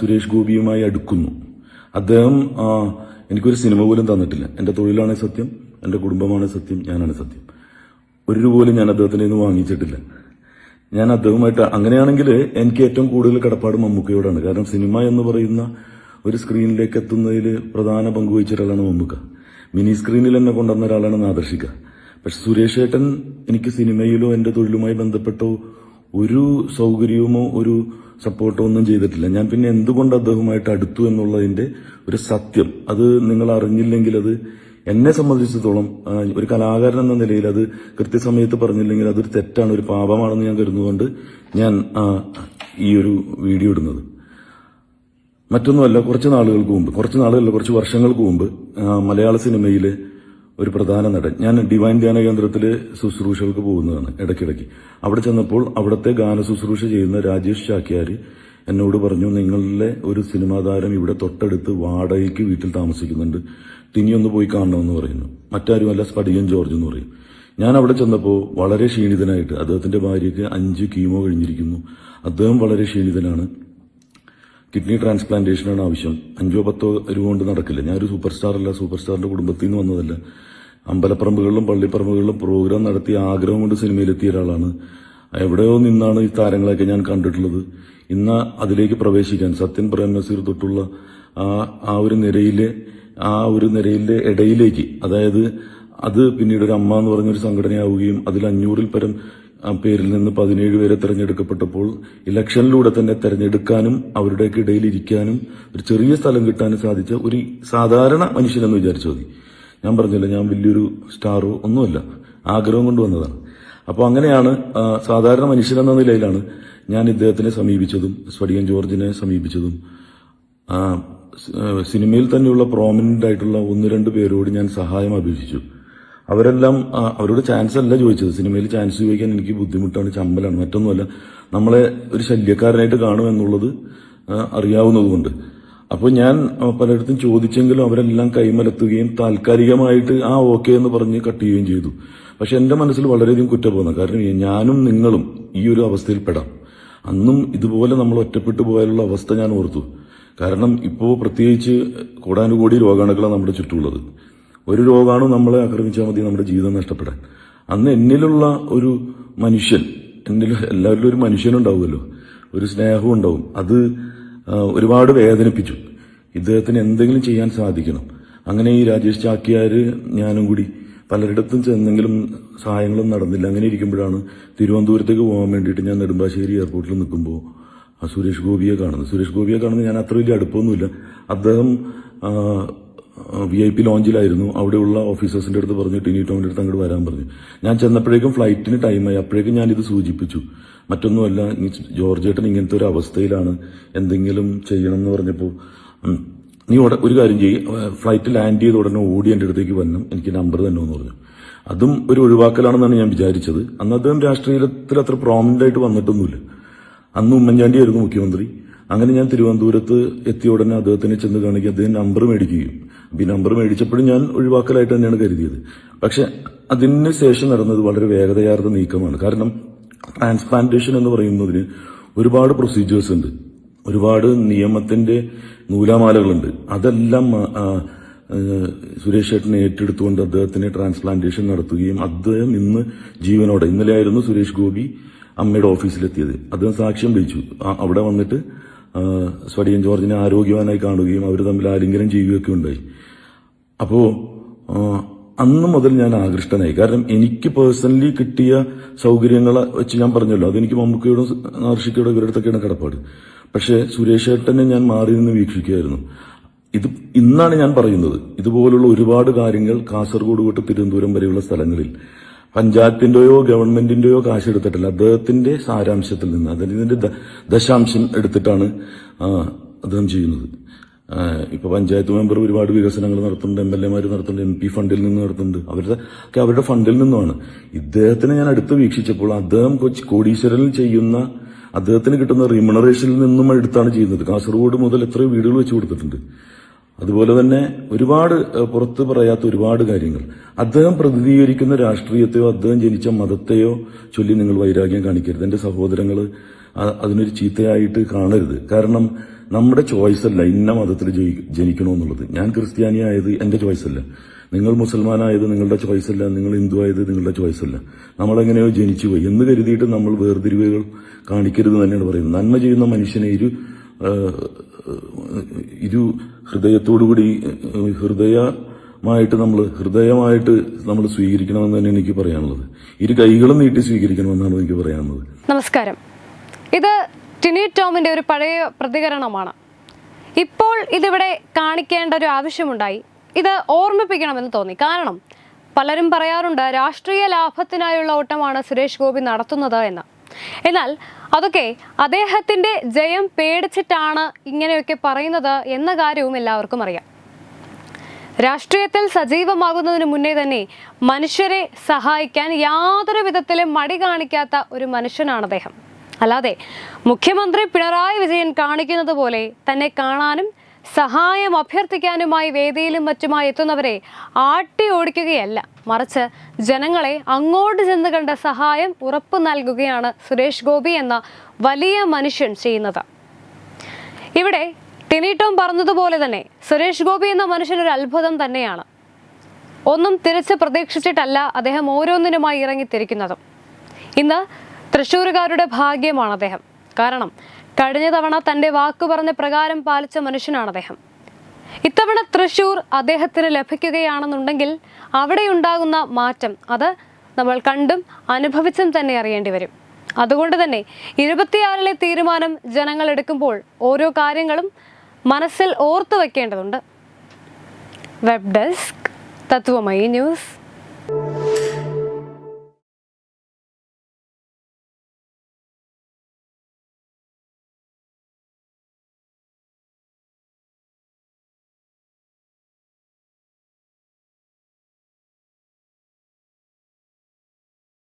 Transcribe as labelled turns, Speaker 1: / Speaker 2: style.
Speaker 1: സുരേഷ് ഗോപിയുമായി അടുക്കുന്നു. അദ്ദേഹം എനിക്കൊരു സിനിമ പോലും തന്നിട്ടില്ല. എന്റെ തൊഴിലാണ് സത്യം എന്റെ കുടുംബമാണ് സത്യം ഞാനാണ് സത്യം. ഒരു രൂപ പോലും ഞാൻ അദ്ദേഹത്തിന്റെ നിന്ന് വാങ്ങിച്ചിട്ടില്ല. ഞാൻ അദ്ദേഹമായിട്ട് അങ്ങനെയാണെങ്കിൽ എനിക്ക് ഏറ്റവും കൂടുതൽ കടപ്പാട് മമ്മൂക്കയോടാണ്. കാരണം സിനിമ എന്ന് പറയുന്ന ഒരു സ്ക്രീനിലേക്ക് എത്തുന്നതിൽ പ്രധാന പങ്ക് വഹിച്ച ഒരാളാണ് മമ്മൂക്ക. മിനി സ്ക്രീനിൽ എന്നെ കൊണ്ടുവന്ന ഒരാളാണ് നാദർശിക. പക്ഷെ സുരേഷ് ഏട്ടൻ എനിക്ക് സിനിമയിലോ എന്റെ തൊഴിലുമായി ബന്ധപ്പെട്ടോ ഒരു സൗകര്യമോ ഒരു സപ്പോർട്ടോ ഒന്നും ചെയ്തിട്ടില്ല. ഞാൻ പിന്നെ എന്തുകൊണ്ട് അദ്ദേഹവുമായിട്ട് അടുത്തു എന്നുള്ളതിന്റെ ഒരു സത്യം. അത് നിങ്ങൾ അറിഞ്ഞില്ലെങ്കിൽ അത് എന്നെ സംബന്ധിച്ചിടത്തോളം ഒരു കലാകാരൻ എന്ന നിലയിൽ അത് കൃത്യസമയത്ത് പറഞ്ഞില്ലെങ്കിൽ അതൊരു തെറ്റാണ് ഒരു പാപമാണെന്ന് ഞാൻ കരുതുന്നുകൊണ്ട് ഞാൻ ഈ ഒരു വീഡിയോ ഇടുന്നത്. മറ്റൊന്നുമല്ല കുറച്ച് നാളുകൾക്ക് മുമ്പ് കുറച്ച് നാളുകളല്ല കുറച്ച് വർഷങ്ങൾക്ക് മുമ്പ് മലയാള സിനിമയിലെ ഒരു പ്രധാന നടൻ. ഞാൻ ഡിവൈൻ ധ്യാന കേന്ദ്രത്തിലെ ശുശ്രൂഷകൾക്ക് പോകുന്നതാണ് ഇടയ്ക്കിടയ്ക്ക്. അവിടെ ചെന്നപ്പോൾ അവിടുത്തെ ഗാന ശുശ്രൂഷ ചെയ്യുന്ന രാജേഷ് ചാക്യാർ എന്നോട് പറഞ്ഞു നിങ്ങളിലെ ഒരു സിനിമാ താരം ഇവിടെ തൊട്ടടുത്ത് വാടകയ്ക്ക് വീട്ടിൽ താമസിക്കുന്നുണ്ട്. തിനിയൊന്ന് പോയി കാണണമെന്ന് പറയുന്നു. മറ്റാരുമല്ല സ്പടികൻ ജോർജ് എന്ന് പറയും. ഞാൻ അവിടെ ചെന്നപ്പോൾ വളരെ ക്ഷീണിതനായിട്ട് അദ്ദേഹത്തിന്റെ ഭാര്യയ്ക്ക് അഞ്ച് കീമോ കഴിഞ്ഞിരിക്കുന്നു. അദ്ദേഹം വളരെ ക്ഷീണിതനാണ്. കിഡ്നി ട്രാൻസ്പ്ലാന്റേഷനാണ് ആവശ്യം. അഞ്ചോ പത്തോ രൂപ കൊണ്ട് നടക്കില്ല. ഞാനൊരു സൂപ്പർ സ്റ്റാർ അല്ല സൂപ്പർ സ്റ്റാറിന്റെ കുടുംബത്തിൽ നിന്ന് വന്നതല്ല. അമ്പലപ്പറമ്പുകളിലും പള്ളിപ്പറമ്പുകളിലും പ്രോഗ്രാം നടത്തി ആഗ്രഹം കൊണ്ട് സിനിമയിലെത്തിയ ഒരാളാണ്. എവിടെയോ നിന്നാണ് ഈ താരങ്ങളെയൊക്കെ ഞാൻ കണ്ടിട്ടുള്ളത്. ഇന്ന് അതിലേക്ക് പ്രവേശിക്കാൻ സത്യൻ പ്രേം നസീർ തൊട്ടുള്ള ആ ആ ഒരു നിരയിലെ ആ ഒരു നിരയിലെ ഇടയിലേക്ക് അതായത് അത് പിന്നീട് ഒരു അമ്മ എന്ന് പറഞ്ഞൊരു സംഘടനയാവുകയും അതിൽ അഞ്ഞൂറിൽ പരം പേരിൽ നിന്ന് പതിനേഴ് പേരെ തെരഞ്ഞെടുക്കപ്പെട്ടപ്പോൾ ഇലക്ഷനിലൂടെ തന്നെ തെരഞ്ഞെടുക്കാനും അവരുടെയൊക്കെ ഇടയിൽ ഇരിക്കാനും ഒരു ചെറിയ സ്ഥലം കിട്ടാനും സാധിച്ച ഒരു സാധാരണ മനുഷ്യനെന്ന് വിചാരിച്ചു മതി. ഞാൻ പറഞ്ഞില്ല ഞാൻ വലിയൊരു സ്റ്റാറോ ഒന്നുമല്ല. ആഗ്രഹം കൊണ്ട് വന്നതാണ്. അപ്പോൾ അങ്ങനെയാണ് ആ, സാധാരണ മനുഷ്യനെന്ന നിലയിലാണ് ഞാൻ ഇദ്ദേഹത്തിനെ സമീപിച്ചതും സ്വടിയൻ ജോർജിനെ സമീപിച്ചതും. ആ, ആ, സിനിമയിൽ തന്നെയുള്ള പ്രോമിനന്റ് ആയിട്ടുള്ള ഒന്ന് രണ്ട് പേരോട് ഞാൻ സഹായം അപേക്ഷിച്ചു. അവരെല്ലാം അവരോട് ചാൻസ് അല്ല ചോദിച്ചത്. സിനിമയിൽ ചാൻസ് ചോദിക്കാൻ എനിക്ക് ബുദ്ധിമുട്ടാണ് ചമ്പലാണ് മറ്റൊന്നുമല്ല നമ്മളെ ഒരു ശല്യക്കാരനായിട്ട് കാണും എന്നുള്ളത് അറിയാവുന്നതുകൊണ്ട്. അപ്പോൾ ഞാൻ പലയിടത്തും ചോദിച്ചെങ്കിലും അവരെല്ലാം കൈമലത്തുകയും താൽക്കാലികമായിട്ട് ആ ഓക്കെ എന്ന് പറഞ്ഞ് കട്ട് ചെയ്യുകയും ചെയ്തു. പക്ഷെ എന്റെ മനസ്സിൽ വളരെയധികം കുറ്റബോധം. കാരണം ഞാനും നിങ്ങളും ഈ ഒരു അവസ്ഥയിൽ പെടാം അന്നും ഇതുപോലെ നമ്മൾ ഒറ്റപ്പെട്ടു പോയാലുള്ള അവസ്ഥ ഞാൻ ഓർത്തു. കാരണം ഇപ്പോൾ പ്രത്യേകിച്ച് കോടാനുകോടി രോഗാണുക്കളാണ് നമ്മുടെ ചുറ്റുമുള്ളത്. ഒരു രോഗമാണ് നമ്മളെ ആക്രമിച്ചാൽ മതി നമ്മുടെ ജീവിതം നഷ്ടപ്പെടാൻ. അന്ന് എന്നിലുള്ള ഒരു മനുഷ്യൻ എന്നിൽ എല്ലാവരിലും ഒരു മനുഷ്യനുണ്ടാവുമല്ലോ. ഒരു സ്നേഹവും ഉണ്ടാവും. അത് ഒരുപാട് വേദനിപ്പിച്ചു. ഇദ്ദേഹത്തിന് എന്തെങ്കിലും ചെയ്യാൻ സാധിക്കണം. അങ്ങനെ ഈ രാജേഷ് ചാക്യാർ ഞാനും കൂടി പലരിടത്തും ചെന്നെങ്കിലും സഹായങ്ങളും നടന്നില്ല. അങ്ങനെ ഇരിക്കുമ്പോഴാണ് തിരുവനന്തപുരത്തേക്ക് പോകാൻ വേണ്ടിയിട്ട് ഞാൻ നെടുമ്പാശ്ശേരി എയർപോർട്ടിൽ നിൽക്കുമ്പോൾ സുരേഷ് ഗോപിയെ കാണുന്നത്. സുരേഷ് ഗോപിയെ കാണുന്നത് ഞാൻ അത്ര വലിയ അടുപ്പമൊന്നുമില്ല. അദ്ദേഹം വി ഐ പി ലോഞ്ചിലായിരുന്നു. അവിടെയുള്ള ഓഫീസേഴ്സിന്റെ അടുത്ത് പറഞ്ഞു ടിനി ടോമിന്റെ അടുത്ത് അങ്ങോട്ട് വരാൻ പറഞ്ഞു. ഞാൻ ചെന്നപ്പോഴേക്കും ഫ്ലൈറ്റിന് ടൈമായി. അപ്പോഴേക്കും ഞാൻ ഇത് സൂചിപ്പിച്ചു. മറ്റൊന്നുമല്ല ജോർജ് ഏട്ടൻ ഇങ്ങനത്തെ ഒരു അവസ്ഥയിലാണ്. എന്തെങ്കിലും ചെയ്യണം എന്ന് പറഞ്ഞപ്പോൾ നീ ഒരു കാര്യം ചെയ്യും. ഫ്ലൈറ്റ് ലാൻഡ് ചെയ്ത ഉടനെ ഓടി എന്റെ അടുത്തേക്ക് വരണം. എനിക്ക് നമ്പർ തന്നെ എന്ന് പറഞ്ഞു. അതും ഒരു ഒഴിവാക്കലാണെന്നാണ് ഞാൻ വിചാരിച്ചത്. അന്ന് അദ്ദേഹം രാഷ്ട്രീയത്തിൽ അത്ര പ്രോമിനന്റ് ആയിട്ട് വന്നിട്ടൊന്നുമില്ല. അന്ന് ഉമ്മൻചാണ്ടിയായിരുന്നു മുഖ്യമന്ത്രി. അങ്ങനെ ഞാൻ തിരുവനന്തപുരത്ത് എത്തിയ ഉടനെ അദ്ദേഹത്തിനെ ചെന്ന് കാണിക്കുക. അദ്ദേഹം നമ്പർ മേടിക്കുകയും. ഈ നമ്പർ മേടിച്ചപ്പോഴും ഞാൻ ഒഴിവാക്കലായിട്ട് തന്നെയാണ് കരുതിയത്. പക്ഷെ അതിന് ശേഷം നടന്നത് വളരെ വേഗതയാർന്ന നീക്കമാണ്. കാരണം ട്രാൻസ്പ്ലാന്റേഷൻ എന്ന് പറയുന്നതിന് ഒരുപാട് പ്രൊസീജിയേഴ്സ് ഉണ്ട്. ഒരുപാട് നിയമത്തിന്റെ നൂലാമാലകളുണ്ട്. അതെല്ലാം സുരേഷ് ഏട്ടനെ ഏറ്റെടുത്തുകൊണ്ട് അദ്ദേഹത്തിന് ട്രാൻസ്പ്ലാന്റേഷൻ നടത്തുകയും അദ്ദേഹം ഇന്ന് ജീവനോടെ ഇന്നലെയായിരുന്നു സുരേഷ് ഗോപി അമ്മയുടെ ഓഫീസിലെത്തിയത് അദ്ദേഹം സാക്ഷ്യം വഹിച്ചു. അവിടെ വന്നിട്ട് സ്വടിയൻ ജോർജിനെ ആരോഗ്യവാനായി കാണുകയും അവർ തമ്മിൽ ആലിംഗനം ചെയ്യുകയൊക്കെ ഉണ്ടായി. അപ്പോ അന്ന് മുതൽ ഞാൻ ആകൃഷ്ടനായി. കാരണം എനിക്ക് പേഴ്സണലി കിട്ടിയ സൗകര്യങ്ങൾ വെച്ച് ഞാൻ പറഞ്ഞല്ലോ അതെനിക്ക് മമ്മൂക്കയോടും നാർഷിക്കയോടും ഇവരുടെ അടുത്തൊക്കെയാണ് കടപ്പാട്. പക്ഷേ സുരേഷ് ഏട്ടനെ ഞാൻ മാറി നിന്ന് വീക്ഷിക്കുകയായിരുന്നു. ഇത് ഇന്നാണ് ഞാൻ പറയുന്നത്. ഇതുപോലുള്ള ഒരുപാട് കാര്യങ്ങൾ കാസർഗോഡ് തൊട്ട് തിരുവനന്തപുരം വരെയുള്ള സ്ഥലങ്ങളിൽ. പഞ്ചായത്തിന്റെയോ ഗവൺമെന്റിന്റെയോ കാശ് എടുത്തിട്ടില്ല അദ്ദേഹത്തിന്റെ സാരാംശത്തിൽ നിന്ന് അതിന്റെ ദശാംശം എടുത്തിട്ടാണ് അദ്ദേഹം ചെയ്യുന്നത്. ഇപ്പൊ പഞ്ചായത്ത് മെമ്പർ ഒരുപാട് വികസനങ്ങൾ നടത്തുന്നുണ്ട് എം എൽ എമാർ നടത്തുന്നുണ്ട് എം പി ഫണ്ടിൽ നിന്ന് നടത്തുന്നുണ്ട്. അവരുടെ ഒക്കെ അവരുടെ ഫണ്ടിൽ നിന്നുമാണ്. ഇദ്ദേഹത്തിനെ ഞാൻ അടുത്ത് വീക്ഷിച്ചപ്പോൾ അദ്ദേഹം കൊച്ചി കോടീശ്വരനിൽ ചെയ്യുന്ന അദ്ദേഹത്തിന് കിട്ടുന്ന റിമണറേഷനിൽ നിന്നും എടുത്താണ് ചെയ്യുന്നത്. കാസർഗോഡ് മുതൽ എത്രയോ വീടുകൾ വെച്ച് കൊടുത്തിട്ടുണ്ട്. അതുപോലെ തന്നെ ഒരുപാട് പുറത്ത് പറയാത്ത ഒരുപാട് കാര്യങ്ങൾ. അദ്ദേഹം പ്രതിനിധീകരിക്കുന്ന രാഷ്ട്രീയത്തെയോ അദ്ദേഹം ജനിച്ച മതത്തെയോ ചൊല്ലി നിങ്ങൾ വൈരാഗ്യം കാണിക്കരുത്. എന്റെ സഹോദരങ്ങൾ അതിനൊരു ചീത്തയായിട്ട് കാണരുത്. കാരണം നമ്മുടെ ചോയ്സ് അല്ല ഇന്ന മതത്തിൽ ജനിക്കണമെന്നുള്ളത് ഞാൻ ക്രിസ്ത്യാനിയായത് എന്റെ ചോയ്സ് അല്ല. നിങ്ങൾ മുസൽമാനായത് നിങ്ങളുടെ ചോയ്സ് അല്ല. നിങ്ങൾ ഹിന്ദു ആയത് നിങ്ങളുടെ ചോയ്സ് അല്ല. നമ്മളെങ്ങനെയോ ജനിച്ചു പോയി. എന്ന് കരുതിയിട്ട് നമ്മൾ വേർതിരിവുകൾ കാണിക്കരുത് തന്നെയാണ് പറയുന്നത്. നന്മ ചെയ്യുന്ന മനുഷ്യനെ ഇരു ഇരു ഹൃദയത്തോടുകൂടി ഹൃദയമായിട്ട് നമ്മൾ ഹൃദയമായിട്ട് നമ്മൾ സ്വീകരിക്കണമെന്ന് തന്നെ എനിക്ക് പറയാനുള്ളത്. ഇരു കൈകളും നീട്ടി സ്വീകരിക്കണമെന്നാണ് എനിക്ക് പറയാനുള്ളത്.
Speaker 2: നമസ്കാരം. ഇത് ടിനി ടോമിന്റെ ഒരു പഴയ പ്രതികരണമാണ്. ഇപ്പോൾ ഇതിവിടെ കാണിക്കേണ്ട ഒരു ആവശ്യമുണ്ടായി. ഇത് ഓർമ്മിപ്പിക്കണമെന്ന് തോന്നി. കാരണം പലരും പറയാറുണ്ട് രാഷ്ട്രീയ ലാഭത്തിനായുള്ള ഓട്ടമാണ് സുരേഷ് ഗോപി നടത്തുന്നത് എന്ന്. എന്നാൽ അതൊക്കെ അദ്ദേഹത്തിന്റെ ജയം പേടിച്ചിട്ടാണ് ഇങ്ങനെയൊക്കെ പറയുന്നത് എന്ന കാര്യവും എല്ലാവർക്കും അറിയാം. രാഷ്ട്രീയത്തിൽ സജീവമാകുന്നതിന് മുന്നേ തന്നെ മനുഷ്യരെ സഹായിക്കാൻ യാതൊരു വിധത്തിലും മടി കാണിക്കാത്ത ഒരു മനുഷ്യനാണ് അദ്ദേഹം. അല്ലാതെ മുഖ്യമന്ത്രി പിണറായി വിജയൻ കാണിക്കുന്നത് പോലെ തന്നെ കാണാനും സഹായം അഭ്യർത്ഥിക്കാനുമായി വേദിയിലും മറ്റുമായി എത്തുന്നവരെ ആട്ടി ഓടിക്കുകയല്ല. മറിച്ച് ജനങ്ങളെ അങ്ങോട്ട് ചെന്ന് കണ്ട സഹായം ഉറപ്പു നൽകുകയാണ് സുരേഷ് ഗോപി എന്ന വലിയ മനുഷ്യൻ ചെയ്യുന്നത്. ഇവിടെ ടിനി പറഞ്ഞതുപോലെ തന്നെ സുരേഷ് ഗോപി എന്ന മനുഷ്യൻ ഒരു അത്ഭുതം തന്നെയാണ്. ഒന്നും തിരിച്ച് പ്രതീക്ഷിച്ചിട്ടല്ല അദ്ദേഹം ഓരോന്നിനുമായി ഇറങ്ങിത്തിരിക്കുന്നതും. ഇന്ന് തൃശ്ശൂരുകാരുടെ ഭാഗ്യമാണ് അദ്ദേഹം. കാരണം കഴിഞ്ഞ തവണ തന്റെ വാക്കു പറഞ്ഞ പ്രകാരം പാലിച്ച മനുഷ്യനാണ് അദ്ദേഹം. ഇത്തവണ തൃശൂർ അദ്ദേഹത്തിന് ലഭിക്കുകയാണെന്നുണ്ടെങ്കിൽ അവിടെ ഉണ്ടാകുന്ന മാറ്റം അത് നമ്മൾ കണ്ടും അനുഭവിച്ചും തന്നെ അറിയേണ്ടി വരും. അതുകൊണ്ട് തന്നെ ഇരുപത്തിയാറിലെ തീരുമാനം ജനങ്ങൾ എടുക്കുമ്പോൾ ഓരോ കാര്യങ്ങളും മനസ്സിൽ ഓർത്തു വെക്കേണ്ടതുണ്ട്. Web desk Tatwamayi news